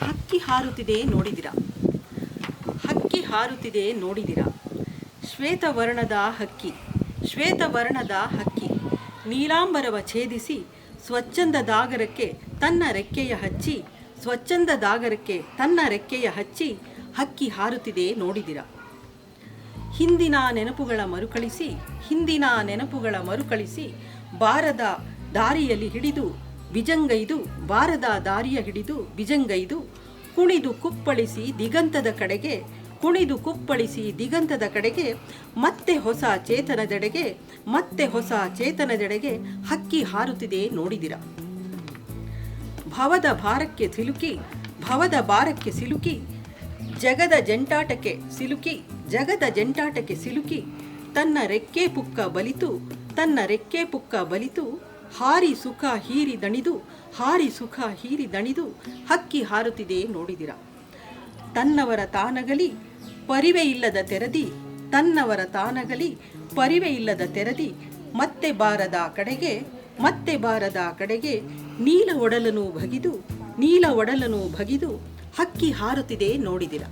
ಹಕ್ಕಿ ಹಾರುತ್ತಿದೆ ನೋಡಿದಿರ? ಹಕ್ಕಿ ಹಾರುತ್ತಿದೆ ನೋಡಿದಿರ? ಶ್ವೇತವರ್ಣದ ಹಕ್ಕಿ ಶ್ವೇತವರ್ಣದ ಹಕ್ಕಿ. ನೀಲಾಂಬರವ ಛೇದಿಸಿ ಸ್ವಚ್ಛಂದ ದಾಗರಕ್ಕೆ ತನ್ನ ರೆಕ್ಕೆಯ ಹಚ್ಚಿ, ಸ್ವಚ್ಛಂದ ದಾಗರಕ್ಕೆ ತನ್ನ ರೆಕ್ಕೆಯ ಹಚ್ಚಿ ಹಕ್ಕಿ ಹಾರುತ್ತಿದೆ ನೋಡಿದಿರ? ಹಿಂದಿನ ನೆನಪುಗಳ ಮರುಕಳಿಸಿ, ಹಿಂದಿನ ನೆನಪುಗಳ ಮರುಕಳಿಸಿ ಬಾರದ ದಾರಿಯಲ್ಲಿ ಹಿಡಿದು ಬಿಜಂಗೈದು ಬಾರದ ದಾರಿಯ ಹಿಡಿದು ಬಿಜಂಗೈದು ಕುಣಿದು ಕುಪ್ಪಳಿಸಿ ದಿಗಂತದ ಕಡೆಗೆ, ಕುಣಿದು ಕುಪ್ಪಳಿಸಿ ದಿಗಂತದ ಕಡೆಗೆ, ಮತ್ತೆ ಹೊಸ ಚೇತನದೆಡೆಗೆ ಮತ್ತೆ ಹೊಸ ಚೇತನದೆಡೆಗೆ ಹಕ್ಕಿ ಹಾರುತ್ತಿದೆ ನೋಡಿದಿರ. ಭವದ ಭಾರಕ್ಕೆ ಸಿಲುಕಿ, ಭವದ ಭಾರಕ್ಕೆ ಸಿಲುಕಿ, ಜಗದ ಜಂಟಾಟಕ್ಕೆ ಸಿಲುಕಿ, ಜಗದ ಜಂಟಾಟಕ್ಕೆ ಸಿಲುಕಿ, ತನ್ನ ರೆಕ್ಕೆ ಪುಕ್ಕ ಬಲಿತು, ತನ್ನ ರೆಕ್ಕೆ ಪುಕ್ಕ ಬಲಿತು ಹಾರಿ ಸುಖ ಹೀರಿ ದಣಿದು, ಹಾರಿ ಸುಖ ಹೀರಿ ದಣಿದು, ಹಕ್ಕಿ ಹಾರುತ್ತಿದೆ ನೋಡಿದಿರ. ತನ್ನವರ ತಾನಗಲಿ ಪರಿವೆ ಇಲ್ಲದ ತೆರದಿ, ತನ್ನವರ ತಾನಗಲಿ ಪರಿವೆ ಇಲ್ಲದ ತೆರದಿ, ಮತ್ತೆ ಬಾರದ ಕಡೆಗೆ, ಮತ್ತೆ ಬಾರದ ಕಡೆಗೆ ನೀಲ ಒಡಲನು ಬಗಿದು ನೀಲ ಒಡಲನು ಬಗಿದು ಹಕ್ಕಿ ಹಾರುತ್ತಿದೆ ನೋಡಿದಿರ.